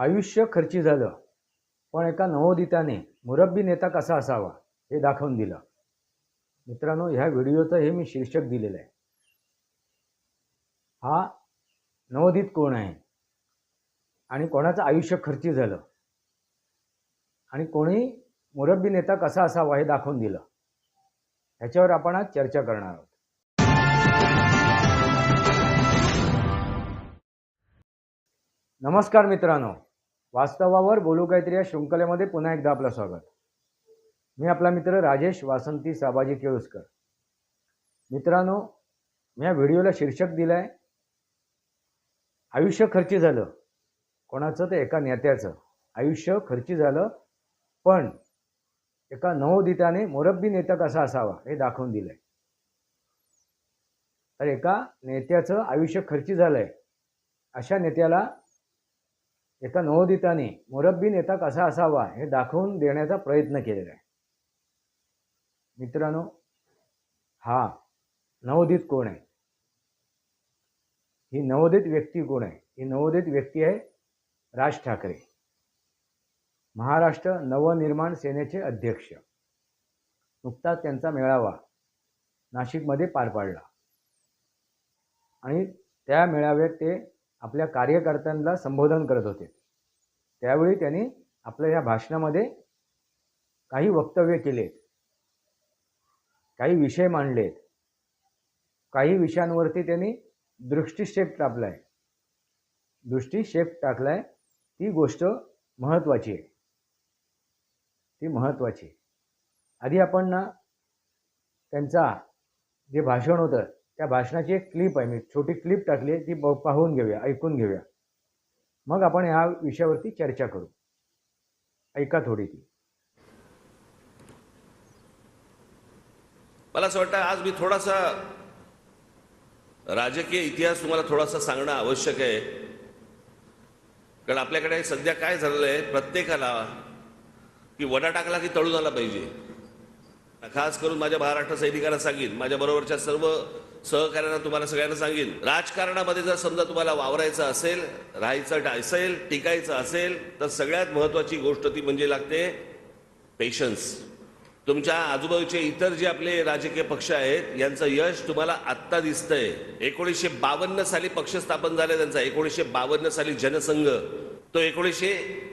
आयुष्य खर्ची झालं. पण एका नवोदिताने मुरब्बी नेता कसा असावा हे दाखवून दिलं. मित्रांनो ह्या व्हिडिओचं हे मी शीर्षक दिलेलं आहे. हा नवोदित कोण आहे? आणि कोणाचं आयुष्य खर्ची झालं? आणि कोणी मुरब्बी नेता कसा असावा हे दाखवून दिलं. ह्याच्यावर आपण आज चर्चा करणार आहोत. नमस्कार मित्रांनो. वास्तवावर बोलू काहीतरी या शृंखलेमध्ये पुन्हा एकदा आपलं स्वागत. मी आपला मित्र राजेश वासंती साबाजी केळुसकर. मित्रांनो मी या व्हिडिओला शीर्षक दिलं आहे आयुष्य खर्ची झालं. कोणाचं तर एका नेत्याचं. आयुष्य खर्ची झालं पण एका नवोदिताने मोरब्बी नेता कसा असावा हे दाखवून दिलंय. तर एका नेत्याचं आयुष्य खर्ची झालंय अशा नेत्याला एका नवोदिताने मुरब्बी नेता कसा असावा हे दाखवून देण्याचा प्रयत्न केलेला आहे. मित्रांनो हा नवोदित कोण आहे? ही नवोदित व्यक्ती कोण आहे? ही नवोदित व्यक्ती आहे राज ठाकरे. महाराष्ट्र नवनिर्माण सेनेचे अध्यक्ष. नुकताच त्यांचा मेळावा नाशिकमध्ये पार पाडला. आणि त्या मेळाव्यात ते आपल्या कार्यकर्त्यांना संबोधन करत होते. त्यावेळी त्यांनी आपल्या या भाषणामध्ये काही वक्तव्य केलेत. काही विषय मांडलेत. काही विषयांवरती त्यांनी दृष्टिक्षेप टाकलाय. दृष्टिक्षेप टाकलाय ती गोष्ट महत्त्वाची आहे. ती महत्त्वाची आहे. आधी आपण ना त्यांचा जे भाषण होतं त्या भाषणाची एक क्लिप आहे. मी छोटी क्लिप टाकली ती पाहून घेऊया ऐकून घेऊया. मग आपण ह्या विषयावरती चर्चा करू. ऐका थोडी ती. मला असं वाटतं आज मी थोडासा राजकीय इतिहास तुम्हाला थोडासा सांगणं आवश्यक आहे. कारण आपल्याकडे सध्या काय झालेलं आहे प्रत्येकाला की वडा टाकला की तळून आला पाहिजे. खास करून माझ्या महाराष्ट्र सैनिकांना सांगेन माझ्या बरोबरच्या सर्व सहकार्यांना तुम्हाला सगळ्यांना सांगेन. राजकारणामध्ये जर समजा तुम्हाला वावरायचं असेल राहायचं असेल टिकायचं असेल तर सगळ्यात महत्वाची गोष्ट ती म्हणजे लागते पेशन्स तुमच्या आजूबाजूचे इतर जे आपले राजकीय पक्ष आहेत यांचं यश तुम्हाला आत्ता दिसतंय. एकोणीसशे बावन्न साली पक्ष स्थापन झाले त्यांचा. एकोणीसशे बावन्न साली जनसंघ. तो एकोणीसशे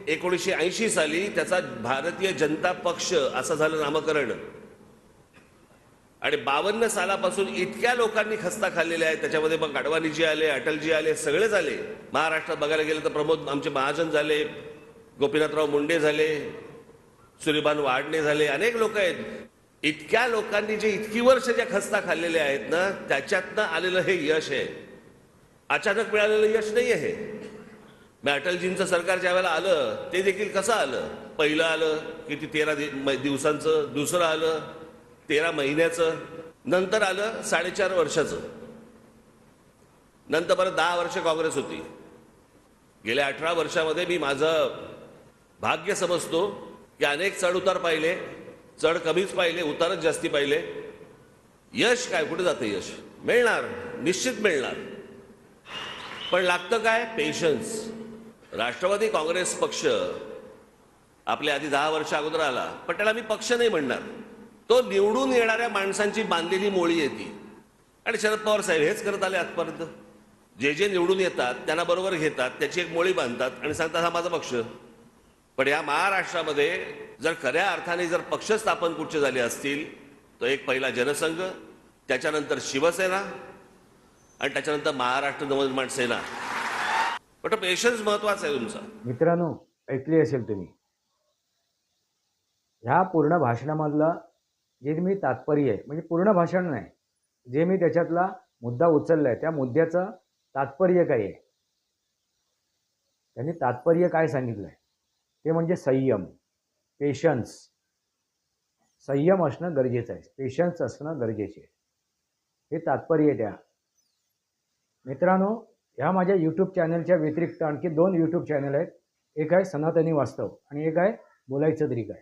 एकोणीसशे ऐंशी साली त्याचा भारतीय जनता पक्ष असं झालं नामकरण. आणि बावन्न सालापासून इतक्या लोकांनी खस्ता खाल्लेले आहेत. त्याच्यामध्ये मग अडवाणीजी आले अटलजी आले सगळेच आले. महाराष्ट्रात बघायला गेलं तर प्रमोद आमचे महाजन झाले गोपीनाथराव मुंडे झाले सूर्यबान वाडणे झाले अनेक लोक आहेत. इतक्या लोकांनी जे इतकी वर्ष ज्या खस्ता खाल्लेल्या आहेत ना त्याच्यातनं आलेलं हे यश आहे. अचानक मिळालेलं यश नाही आहे. मग अटलजींचं सरकार ज्या वेळेला आलं ते देखील कसं आलं? पहिलं आलं किती तेरा दिवसांचं दुसरं आलं तेरा महिन्याचं नंतर आलं साडेचार वर्षाचं. नंतर परत दहा वर्ष काँग्रेस होती. गेल्या अठरा वर्षामध्ये मी माझं भाग्य समजतो की अनेक चढ उतार पाहिले चढ कमीच पाहिले उतारच जास्ती पाहिले. यश काय? कुठे जातं यश? मिळणार निश्चित मिळणार. पण लागतं काय? पेशन्स राष्ट्रवादी काँग्रेस पक्ष आपल्या आधी दहा वर्ष अगोदर आला पण त्याला मी पक्ष नाही म्हणणार. तो निवडून येणाऱ्या माणसांची बांधलेली मोळी येते आणि शरद पवार साहेब हेच करत आले आजपर्यंत. जे जे निवडून येतात त्यांना बरोबर घेतात त्याची एक मोळी बांधतात आणि सांगतात हा माझा पक्ष. पण या महाराष्ट्रामध्ये जर खऱ्या अर्थाने जर पक्ष स्थापन कुठचे झाले असतील तर एक पहिला जनसंघ त्याच्यानंतर शिवसेना आणि त्याच्यानंतर महाराष्ट्र नवनिर्माण सेना. पण पेशन्स महत्त्वाचा आहे तुमचा. मित्रांनो ऐकली असेल तुम्ही. ह्या पूर्ण भाषणामधला जे मी तात्पर्य आहे म्हणजे पूर्ण भाषण नाही. जे मी त्याच्यातला मुद्दा उचलला आहे त्या मुद्द्याचं तात्पर्य काय आहे? त्यांनी तात्पर्य काय सांगितलं आहे ते म्हणजे संयम पेशन्स संयम असणं गरजेचं आहे. पेशन्स असणं गरजेचे आहे. हे तात्पर्य आहे मित्रांनो ह्या माझ्या यूट्यूब चॅनलच्या व्यतिरिक्त आणखी दोन यूट्यूब चॅनल आहेत. एक आहे सनातनी वास्तव आणि एक आहे बोलायचं तरी काय.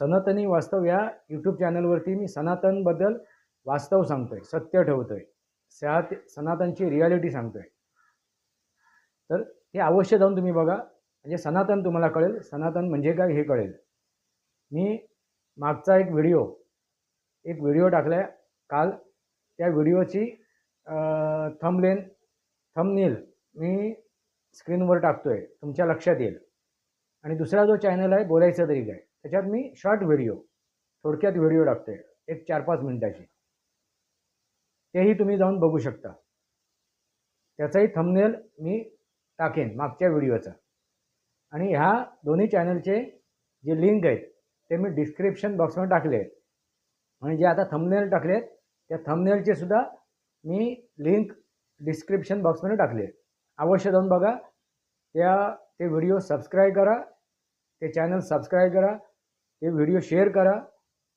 सनातनी वास्तव या यूट्यूब चॅनलवरती मी सनातनबद्दल वास्तव सांगतोय सत्य ठेवतोय सहा सनातनची रियालिटी सांगतोय. तर हे अवश्य जाऊन तुम्ही बघा म्हणजे सनातन तुम्हाला कळेल सनातन म्हणजे काय हे कळेल. मी मागचा एक व्हिडिओ एक व्हिडिओ टाकला काल त्या व्हिडिओची थंबलेन थंबनेल मी स्क्रीनवर टाकतो आहे तुमच्या लक्षात येईल. आणि दुसरा जो चॅनल आहे बोलायचं तरी काय? त्याच्यात मी शॉर्ट व्हिडिओ थोडक्यात व्हिडिओ टाकतो आहे एक चार पाच मिनटाची. तेही तुम्ही जाऊन बघू शकता. त्याचाही थंबनेल मी टाकेन मागच्या व्हिडिओचा आणि ह्या दोन्ही चॅनलचे जे लिंक आहेत ते मी डिस्क्रिप्शन बॉक्समध्ये टाकले आहेत म्हणजे जे आता थंबनेल टाकले आहेत त्या थंबनेलचे सुद्धा मी लिंक डिस्क्रिप्शन बॉक्समध्ये टाकले आहेत अवश्य जाऊन बघा. त्या ते व्हिडिओ सबस्क्राईब करा. ते चॅनल सबस्क्राईब करा. ते व्हिडिओ शेअर करा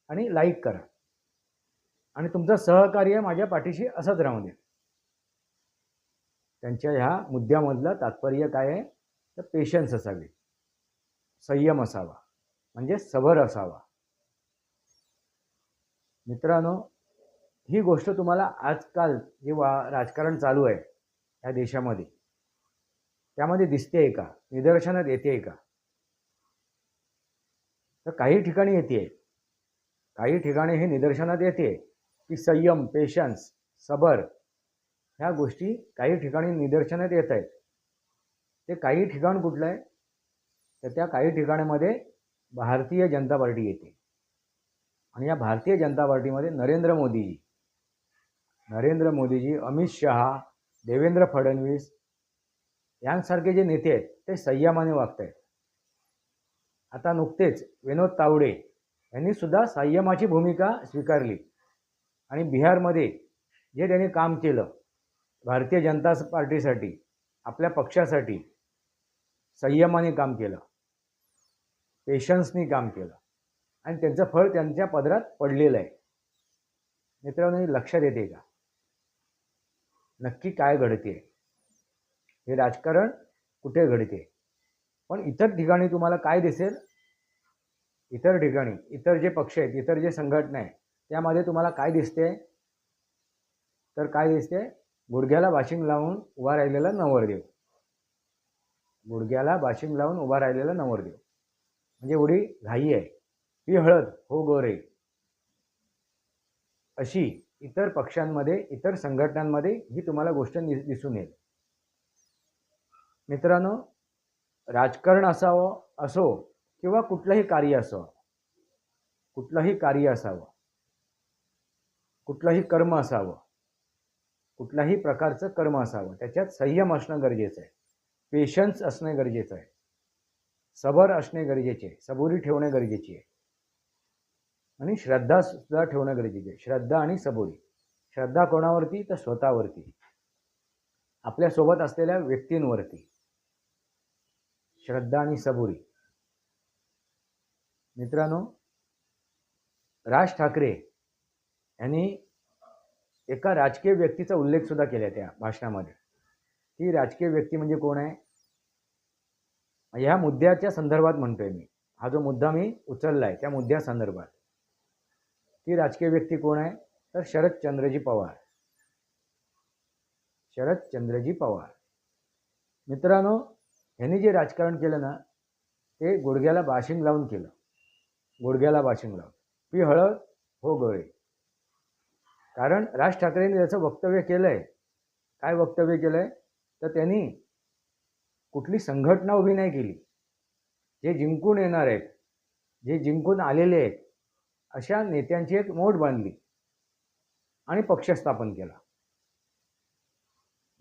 आणि लाईक करा. आणि तुमचं सहकार्य माझ्या पाठीशी असंच राहून दे. त्यांच्या ह्या मुद्द्यामधलं तात्पर्य काय आहे? तर पेशन्स असावी. संयम असावा. म्हणजे सबर असावा. मित्रांनो ही गोष्ट तुम्हाला आजकाल जे वा राजकारण चालू आहे या देशामध्ये त्यामध्ये दिसते का? निदर्शनात येते का? तर काही ठिकाणी येते. काही ठिकाणी हे निदर्शनात येते की संयम पेशन्स सबर ह्या गोष्टी काही ठिकाणी निदर्शनात येत आहेत. ते काही ठिकाण कुठलं आहे? तर त्या काही ठिकाणामध्ये भारतीय जनता पार्टी येते. आणि या भारतीय जनता पार्टीमध्ये नरेंद्र मोदीजी. नरेंद्र मोदीजी अमित शहा देवेंद्र फडणवीस यांसारखे जे नेते आहेत ते संयमाने वागत आहेत आता नुकतेच विनोद तावडे यांनी सुद्धा संयमाची भूमिका स्वीकारली. आणि बिहारमध्ये जे त्यांनी काम केलं भारतीय जनता पार्टीसाठी आपल्या पक्षासाठी संयमाने काम केलं पेशन्सनी काम केलं. आणि त्यांचं फळ त्यांच्या पदरात पडलेलं आहे. मित्रांनो हे लक्षात येते का? नक्की काय घडते? हे राजकारण कुठे घडते? पण इतर ठिकाणी तुम्हाला काय दिसेल? इतर ठिकाणी इतर जे पक्ष आहेत इतर जे संघटना आहेत त्यामध्ये तुम्हाला काय दिसते? तर काय दिसते? गुडघ्याला वाशिंग लावून उभा राहिलेला नवरदेव. गुडघ्याला वाशिंग लावून उभा राहिलेला नवरदेव. म्हणजे एवढी घाई आहे. ही हळद हो गोरे. अशी इतर पक्षांमध्ये इतर संघटनांमध्ये ही तुम्हाला गोष्ट दिसून येईल. मित्रांनो राजकारण असावं असो किंवा कुठलंही कार्य असावं. कुठलंही कार्य असावं. कुठलंही कर्म असावं. कुठल्याही प्रकारचं कर्म असावं. त्याच्यात संयम असणं गरजेचं आहे. पेशन्स असणे गरजेचं आहे. सबर असणे गरजेचे आहे. सबुरी ठेवणे गरजेची आहे. आणि श्रद्धा सुद्धा ठेवणं गरजेचे आहे. श्रद्धा आणि सबुरी. श्रद्धा कोणावरती? तर स्वतःवरती. आपल्यासोबत असलेल्या व्यक्तींवरती. श्रद्धा आणि सबुरी. मित्रांनो राज ठाकरे यांनी एका राजकीय व्यक्तीचा उल्लेख सुद्धा केला त्या भाषणामध्ये. ती राजकीय व्यक्ती म्हणजे कोण आहे? ह्या मुद्द्याच्या संदर्भात म्हणतोय मी. हा जो मुद्दा मी उचलला आहे त्या मुद्द्या संदर्भात. ती राजकीय व्यक्ती कोण आहे? तर शरदचंद्रजी पवार. शरदचंद्रजी पवार. मित्रांनो ह्यांनी जे राजकारण केलं ना ते गुडघ्याला बाशिंग लावून केलं. गुडघ्याला बाशिंग लावून. पी हळद हो गळे. कारण राज ठाकरेंनी त्याचं वक्तव्य केलं आहे काय वक्तव्य केलं आहे तर त्यांनी कुठली संघटना उभी नाही केली. जे जिंकून येणार आहेत जे जिंकून आलेले आहेत अशा नेत्यांची एक मोठ बांधली आणि पक्ष स्थापन केला.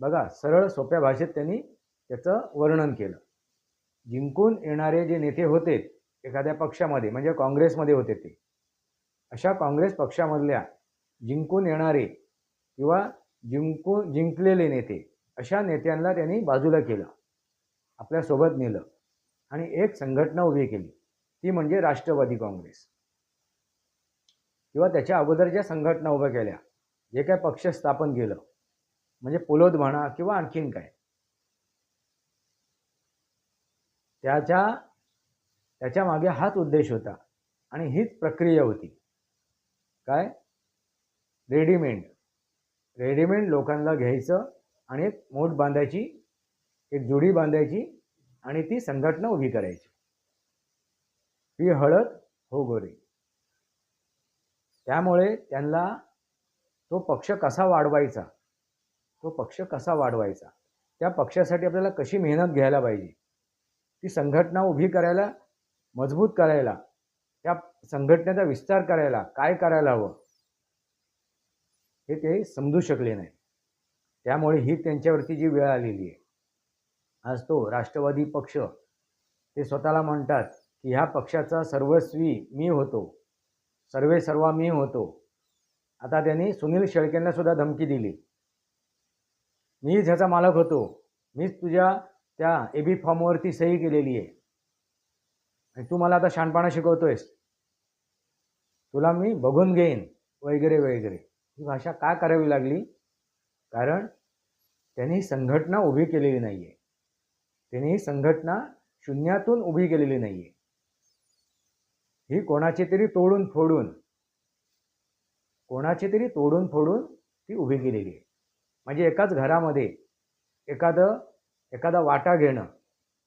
बघा सरळ सोप्या भाषेत त्यांनी त्याचं वर्णन केलं. जिंकून येणारे जे नेते होते एखाद्या पक्षामध्ये म्हणजे काँग्रेसमध्ये होते ते. अशा काँग्रेस पक्षामधल्या जिंकून येणारे किंवा जिंकून जिंकलेले नेते अशा नेत्यांना त्यांनी बाजूला केलं. आपल्यासोबत नेलं. आणि एक संघटना उभी केली. ती म्हणजे राष्ट्रवादी काँग्रेस. किंवा त्याच्या अगोदरच्या संघटना उभ्या केल्या जे काय पक्ष स्थापन केलं म्हणजे पुलोद म्हणा किंवा आणखीन काय. त्याच्या त्याच्यामागे हाच उद्देश होता आणि हीच प्रक्रिया होती. काय? रेडीमेड. रेडीमेड लोकांना घ्यायचं आणि एक मोठ बांधायची एक जुडी बांधायची आणि ती संघटना उभी करायची. ही हळद हो गोरी. त्यामुळे त्यांना तो पक्ष कसा वाढवायचा? तो पक्ष कसा वाढवायचा? त्या पक्षासाठी आपल्याला कशी मेहनत घ्यायला पाहिजे? ती संघटना उभी करायला मजबूत करायला त्या संघटनेचा विस्तार करायला काय करायला हवं? हे ते समजू शकले नाही त्यामुळे ही त्यांच्यावरती जी वेळ आलेली आहे आज तो राष्ट्रवादी पक्ष ते स्वतःला म्हणतात की ह्या पक्षाचा सर्वस्वी मी होतो सर्वे सर्वा मी होतो. आता त्यांनी सुनील शेळकेंना सुद्धा धमकी दिली. मीच ह्याचा मालक होतो मीच तुझ्या त्या ए बी फॉर्मवरती सही केलेली आहे. आणि तू मला आता शहाणपणा शिकवतोयस. तुला मी बघून घेईन वगैरे वगैरे. ही भाषा का करावी लागली? कारण त्यांनी संघटना उभी केलेली नाही आहे त्यांनी ही संघटना शून्यातून उभी केलेली नाही आहे ही कोणाची तरी तोडून फोडून कोणाची तरी तोडून फोडून ती उभी केलेली आहे. म्हणजे एकाच घरामध्ये एखादं एखादा वाटा घेणं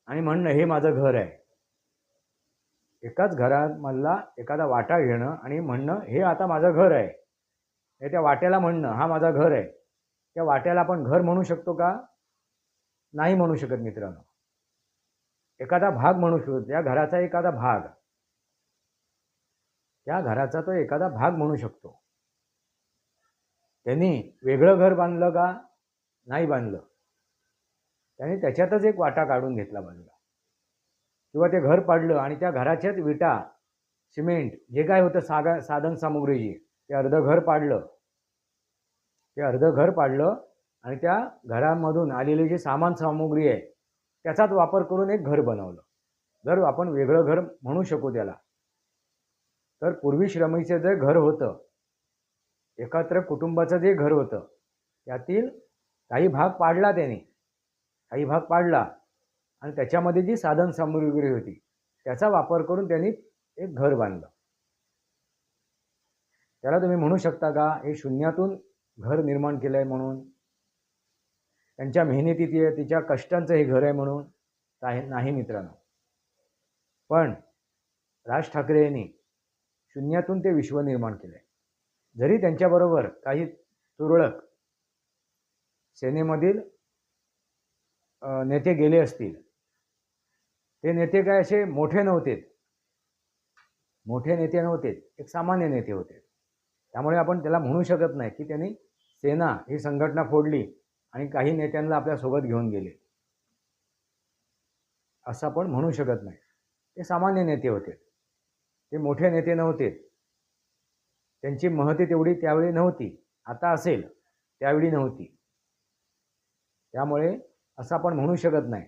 आणि म्हणणं हे माझं घर आहे. एकाच घरामधला एखादा वाटा घेणं आणि म्हणणं हे आता माझं घर आहे. हे त्या वाट्याला म्हणणं हा माझा घर आहे. त्या वाट्याला आपण घर म्हणू शकतो का? नाही म्हणू शकत मित्रांनो. एखादा भाग म्हणू शकतो. त्या घराचा एखादा भाग. त्या घराचा तो एखादा भाग म्हणू शकतो. त्यांनी वेगळं घर बांधलं का? नाही बांधलं. त्याने त्याच्यातच एक वाटा काढून घेतला बाजूला किंवा ते घर पाडलं आणि त्या घराच्याच विटा सिमेंट जे काय होतं सागा साधन सामुग्रीची ते अर्धं घर पाडलं. ते अर्धं घर पाडलं आणि त्या घरामधून आलेली जी सामान सामुग्री आहे त्याचाच वापर करून एक घर बनवलं. जर आपण वेगळं घर म्हणू शकू त्याला तर पूर्वी श्रमीचं जे घर होतं एकत्र कुटुंबाचं जे घर होतं त्यातील काही भाग पाडला त्याने. काही भाग पाडला आणि त्याच्यामध्ये जी साधन सामग्री होती त्याचा वापर करून त्यांनी एक घर बांधलं. त्याला तुम्ही म्हणू शकता का हे शून्यातून घर निर्माण केलं आहे म्हणून त्यांच्या मेहनतीत आहे तिच्या कष्टांचं हे घर आहे म्हणून नाही नाही मित्रांनो. पण राज ठाकरे यांनी शून्यातून ते विश्व निर्माण केलं आहे जरी त्यांच्याबरोबर काही तुरळक सेनेमधील नेते गेले असतील. ते नेते काय असे मोठे नव्हते. मोठे नेते नव्हते. एक सामान्य नेते होते. त्यामुळे आपण त्याला म्हणू शकत नाही की त्यांनी सेना ही संघटना फोडली आणि काही नेत्यांना आपल्यासोबत घेऊन गेले. असं आपण म्हणू शकत नाही. ते सामान्य नेते होते. ते मोठे नेते नव्हते. त्यांची महती तेवढी त्यावेळी नव्हती. आता असेल. त्यावेळी नव्हती. त्यामुळे असं आपण म्हणू शकत नाही.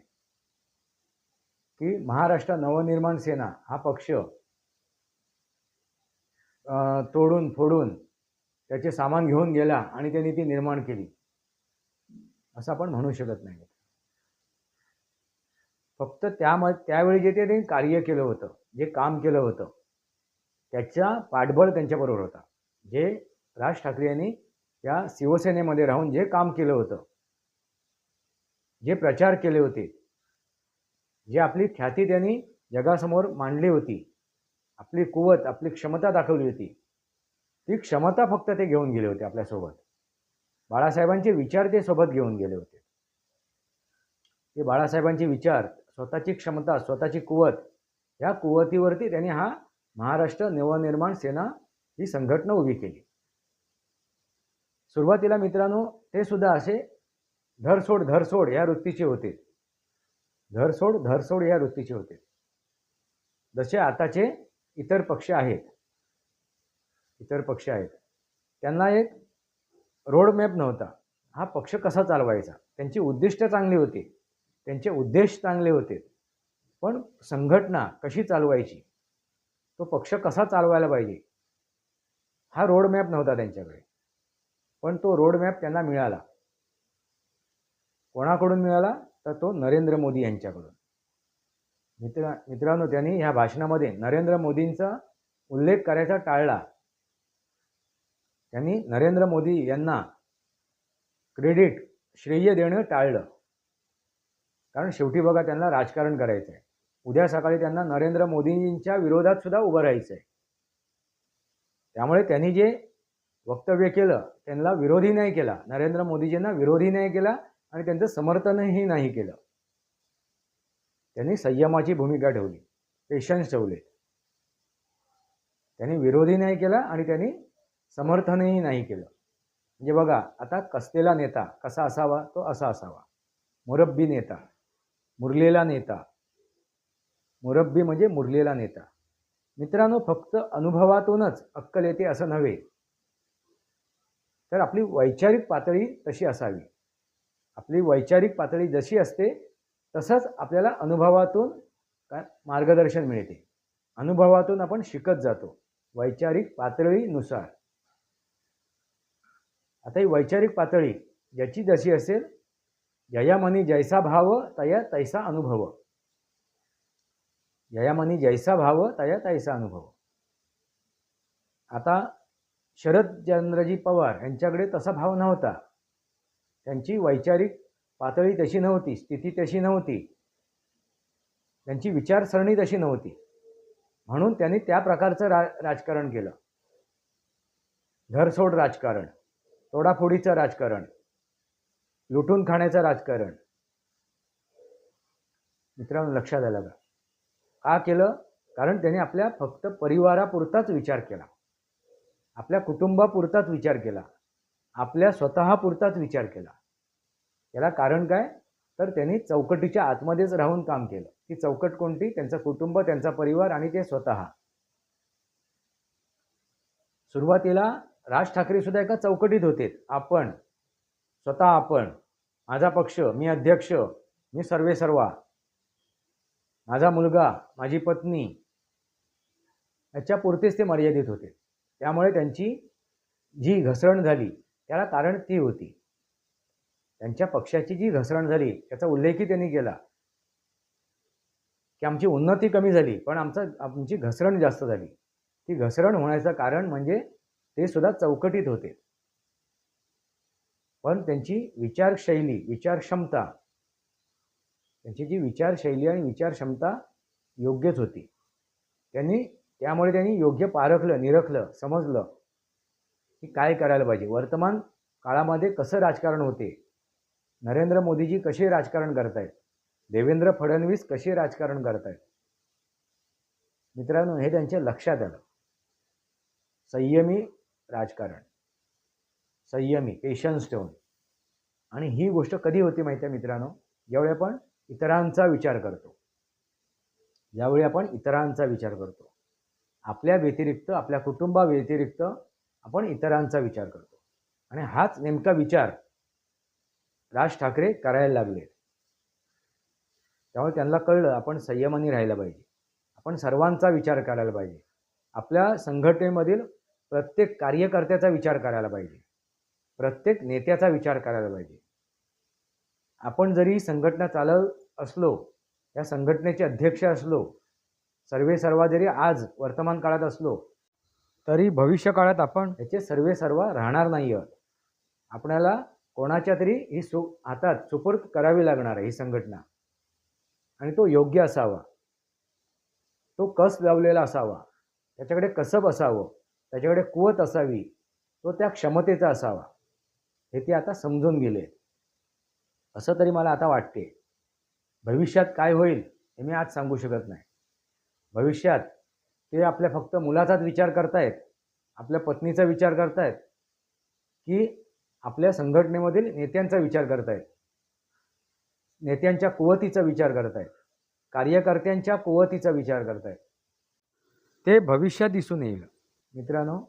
की महाराष्ट्र नवनिर्माण सेना हा पक्ष तोडून फोडून त्याचे सामान घेऊन गेला आणि त्यांनी ती निर्माण केली. असं आपण म्हणू शकत नाही. फक्त त्याम त्यावेळी जे ते त्यांनी कार्य केलं होतं जे काम केलं होतं त्याच्या पाठबळ त्यांच्याबरोबर होता. जे राज ठाकरे यांनी त्या शिवसेनेमध्ये राहून जे काम केलं होतं जे प्रचार केले होते जे आपली ख्याती त्यांनी जगासमोर मांडली होती आपली कुवत आपली क्षमता दाखवली होती ती क्षमता फक्त ते घेऊन गेले होते आपल्यासोबत. बाळासाहेबांचे विचार ते सोबत घेऊन गेले होते. ते बाळासाहेबांचे विचार स्वतःची क्षमता स्वतःची कुवत या कुवतीवरती त्यांनी हा महाराष्ट्र नवनिर्माण सेना ही संघटना उभी केली. सुरुवातीला मित्रांनो ते सुद्धा असे धरसोड धरसोड या वृत्तीचे होते. धरसोड धरसोड या वृत्तीचे होते. जसे आताचे इतर पक्ष आहेत. इतर पक्ष आहेत. त्यांना एक रोडमॅप नव्हता. हा पक्ष कसा चालवायचा? त्यांची उद्दिष्ट चांगली होती. त्यांचे उद्देश चांगले होते. पण संघटना कशी चालवायची? तो पक्ष कसा चालवायला पाहिजे? हा रोडमॅप नव्हता त्यांच्याकडे. पण तो रोडमॅप त्यांना मिळाला. कोणाकडून मिळाला? तर तो नरेंद्र मोदी यांच्याकडून. मित्र मित्रांनो त्यांनी ह्या भाषणामध्ये नरेंद्र मोदींचा उल्लेख करायचा टाळला. त्यांनी नरेंद्र मोदी यांना क्रेडिट श्रेय देणं टाळलं. कारण शेवटी बघा त्यांना राजकारण करायचं आहे उद्या सकाळी त्यांना नरेंद्र मोदींच्या विरोधात सुद्धा उभं राहायचं आहे त्यामुळे त्यांनी जे वक्तव्य केलं त्यांना विरोधी नाही केला. नरेंद्र मोदीजींना विरोधी नाही केला. आणि त्यांचं समर्थनही नाही केलं. त्यांनी संयमाची भूमिका ठेवली पेशन्स ठेवले. त्यांनी विरोधी नाही केला आणि त्यांनी समर्थनही नाही केलं. म्हणजे बघा आता कसलेला नेता कसा असावा? तो असा असावा. मुरब्बी नेता मुरलेला नेता. मुरब्बी म्हणजे मुरलेला नेता. मित्रांनो फक्त अनुभवातूनच अक्कल येते असं नव्हे. तर आपली वैचारिक पातळी तशी असावी. आपली वैचारिक पातळी जशी असते तसंच आपल्याला अनुभवातून काय मार्गदर्शन मिळते. अनुभवातून आपण शिकत जातो वैचारिक पातळीनुसार. आता ही वैचारिक पातळी ज्याची जशी असेल ययामनी जैसा भाव तया तैसा अनुभव. ययामनी जैसा भाव तया तैसा अनुभव. आता शरदचंद्रजी पवार यांच्याकडे तसा भाव नव्हता. त्यांची वैचारिक पातळी तशी नव्हती स्थिती तशी नव्हती. त्यांची विचारसरणी तशी नव्हती. म्हणून त्यांनी त्या प्रकारचं रा राजकारण केलं. घरसोड राजकारण तोडाफोडीचं राजकारण लुटून खाण्याचं राजकारण. मित्रांनो लक्षात आलं का? का केलं? कारण त्याने आपल्या फक्त परिवारापुरताच विचार केला. आपल्या कुटुंबापुरताच विचार केला. आपल्या स्वतःपुरताच विचार केला. याला कारण काय? तर त्यांनी चौकटीच्या आतमध्येच राहून काम केलं. ती चौकट कोणती? त्यांचं कुटुंब त्यांचा परिवार आणि ते स्वतः. सुरुवातीला राज ठाकरे सुद्धा एका चौकटीत होते. आपण स्वतः आपण माझा पक्ष मी अध्यक्ष मी सर्वे सर्वा माझा मुलगा माझी पत्नी याच्या पुरतेच ते मर्यादित होते. त्यामुळे त्यांची जी घसरण झाली त्याला कारण ती होती. त्यांच्या पक्षाची जी घसरण झाली त्याचा उल्लेखही त्यांनी केला. की आमची उन्नती कमी झाली पण आमचं आमची घसरण जास्त झाली. ती घसरण होण्याचं कारण म्हणजे ते सुद्धा चौकटीत होते. पण त्यांची विचारशैली विचारक्षमता त्यांची जी विचारशैली आणि विचारक्षमता योग्यच होती. त्यांनी त्यामुळे त्यांनी योग्य पारखलं निरखलं समजलं की काय करायला पाहिजे. वर्तमान काळामध्ये कसं राजकारण होते? नरेंद्र मोदीजी कसे राजकारण करतायत? देवेंद्र फडणवीस कसे राजकारण करतायत? मित्रांनो हे त्यांच्या लक्षात आलं. संयमी राजकारण. संयमी पेशन्स ठेवून आणि ही गोष्ट कधी होती माहिती आहे मित्रांनो? ज्यावेळी आपण इतरांचा विचार करतो. ज्यावेळी आपण इतरांचा विचार करतो. आपल्या व्यतिरिक्त आपल्या कुटुंबाव्यतिरिक्त आपण इतरांचा विचार करतो. आणि हाच नेमका विचार राज ठाकरे करायला लागले. त्यामुळे त्यांना कळलं आपण संयमाने राहायला पाहिजे. आपण सर्वांचा विचार करायला पाहिजे. आपल्या संघटनेमधील प्रत्येक कार्यकर्त्याचा विचार करायला पाहिजे. प्रत्येक नेत्याचा विचार करायला पाहिजे. आपण जरी संघटना चालव असलो या संघटनेचे अध्यक्ष असलो सर्वे सर्वा जरी आज वर्तमान काळात असलो तरी भविष्य काळात आपण याचे सर्वे सर्व राहणार नाही आहोत. आपल्याला कोणाच्या तरी ही सु हातात सुपूर्द करावी लागणार आहे ही संघटना. आणि तो योग्य असावा. तो कस लावलेला असावा. त्याच्याकडे कसब असावं. त्याच्याकडे कुवत असावी. तो त्या क्षमतेचा असावा. हे ते आता समजून गेले. असं तरी मला आता वाटते. भविष्यात काय होईल हे मी आज सांगू शकत नाही. भविष्यात ते आपल्या फक्त मुलाचाच विचार करतायत. आपल्या पत्नीचा विचार करतायत की आपल्या संघटनेमधील नेत्यांचा विचार करतायत. नेत्यांच्या कुवतीचा विचार करतायत. कार्यकर्त्यांच्या कुवतीचा विचार करतायत. ते भविष्यात दिसून येईल. मित्रांनो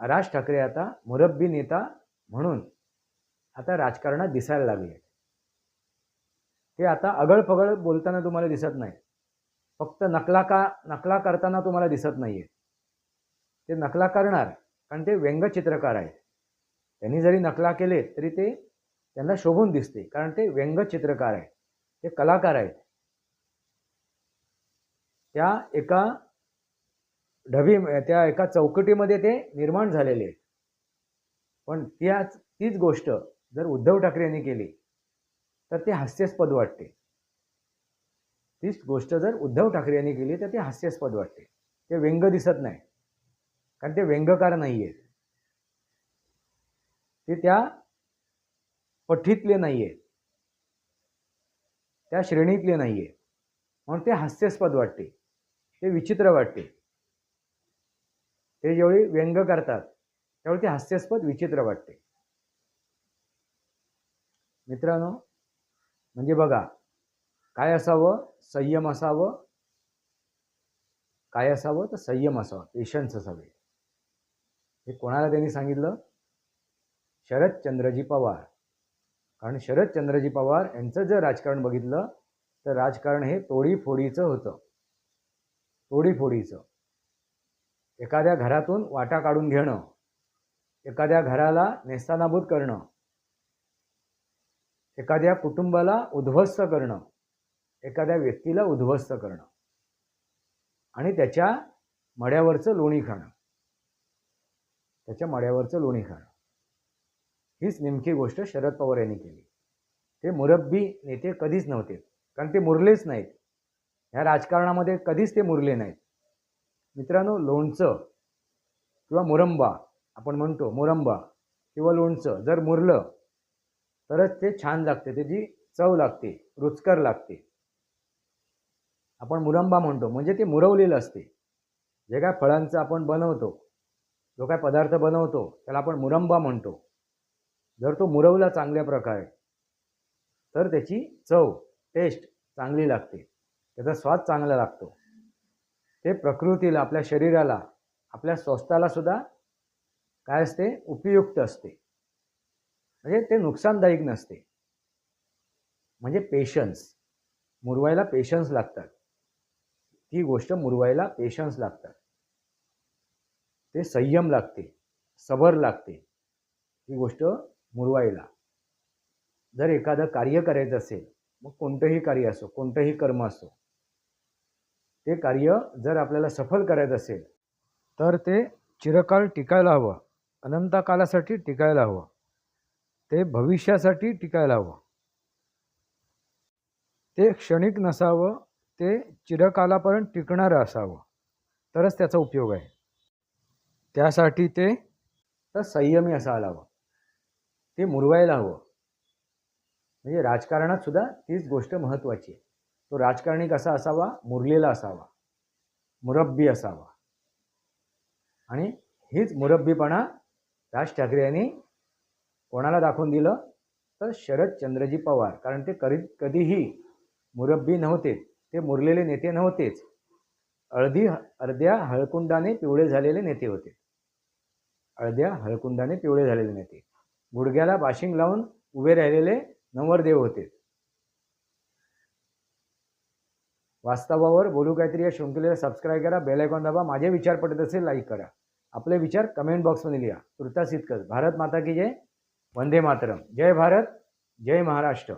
राज ठाकरे आता मुरब्बी नेता म्हणून आता राजकारणात दिसायला लागले ते आता अगळपगळ बोलताना तुम्हाला दिसत नाही फक्त नकला का नकला करताना तुम्हाला दिसत नाही आहे ते नकला करणार कारण ते व्यंगचित्रकार आहेत. त्यांनी जरी नकला केले तरी ते त्यांना शोभून दिसते. कारण ते व्यंगचित्रकार आहेत. ते कलाकार आहेत. त्या एका ढबी त्या एका चौकटीमध्ये ते निर्माण झालेले आहेत. पण त्याच तीच गोष्ट जर उद्धव ठाकरे यांनी केली तर ते हास्यास्पद वाटते. तीच गोष्ट जर उद्धव ठाकरे यांनी केली तर ते हास्यास्पद वाटते. ते व्यंग दिसत नाही. कारण ते व्यंगकार नाही आहेत ते त्या पठीतले नाही आहेत त्या श्रेणीतले नाही आहेत म्हणून ते हास्यास्पद वाटते. ते विचित्र वाटते. ते जेवढी व्यंग करतात त्यावेळी ते हास्यास्पद विचित्र वाटते. मित्रांनो म्हणजे बघा काय असावं? संयम असावं? काय असावं? तर संयम असावं. पेशन्स असावे. हे कोणाला त्यांनी सांगितलं? शरदचंद्रजी पवार. कारण शरदचंद्रजी पवार यांचं जर राजकारण बघितलं तर राजकारण हे तोडीफोडीचं होतं. तोडीफोडीचं. एखाद्या घरातून वाटा काढून घेणं एखाद्या घराला नेस्तानाबूत करणं एखाद्या कुटुंबाला उद्ध्वस्त करणं एखाद्या व्यक्तीला उद्ध्वस्त करणं आणि त्याच्या मड्यावरचं लोणी खाणं. त्याच्या मड्यावरचं लोणी खाणं. हीच नेमकी गोष्ट शरद पवार यांनी केली. ते मुरब्बी नेते कधीच नव्हते कारण ते मुरलेच नाहीत. ह्या राजकारणामध्ये कधीच ते मुरले नाहीत. मित्रांनो लोणचं किंवा मुरंबा आपण म्हणतो मुरंबा किंवा लोणचं जर मुरलं तरच ते छान लागते त्याची चव लागते रुचकर लागते. आपण मुरंबा म्हणतो म्हणजे ते मुरवलेलं असते. जे काय फळांचं आपण बनवतो जो काय पदार्थ बनवतो त्याला आपण मुरंबा म्हणतो. जर तो मुरवला चांगल्या प्रकारे तर त्याची चव टेस्ट चांगली लागते. त्याचा स्वाद चांगला लागतो. ते प्रकृतीला आपल्या शरीराला आपल्या स्वस्थाला सुद्धा काय असते? उपयुक्त असते. म्हणजे ते नुकसानदायक नसते. म्हणजे पेशन्स मुरवायला पेशन्स लागतात. ती गोष्ट मुरवायला पेशन्स लागतात. ते संयम लागते. सबर लागते. ही गोष्ट मुरवायला. जर एखादं कार्य करायचं असेल मग कोणतंही कार्य असो कोणतंही कर्म असो ते कार्य जर आपल्याला सफल करायचं असेल तर ते चिरकाळ टिकायला हवं. अनंतकालासाठी टिकायला हवं. ते भविष्यासाठी टिकायला हवं. ते क्षणिक नसावं ते चिरकालापर्यंत टिकणारं असावं. तरच त्याचा उपयोग आहे. त्यासाठी ते तर संयमी असायला हवं ते मुरवायला हवं. म्हणजे राजकारणात सुद्धा तीच गोष्ट महत्त्वाची आहे. तो राजकारणी कसा असावा? मुरलेला असावा. मुरब्बी असावा. आणि हीच मुरब्बीपणा राज ठाकरे यांनी कोणाला दाखवून दिलं? तर शरदचंद्रजी पवार. कारण ते कधी कधीही मुरब्बी नव्हते ते मुरलेले नेते नव्हतेच. अर्धी अर्ध्या हळकुंडाने पिवळे झालेले नेते होते. अर्ध्या हळकुंडाने पिवळे झालेले नेते. गुडघ्याला बाशिंग लावून उभे राहिलेले नवरदेव होते. वास्तवावर बोलू काहीतरी या शृंखलेला सबस्क्राईब करा बेल आयकॉन दाबा माझे विचार पडत असेल लाईक करा. आपले विचार कमेंट बॉक्समध्ये लिहा. तुर्तास इतकंच. भारत माता की जय. वंदे मातरम. जय भारत जय महाराष्ट्र.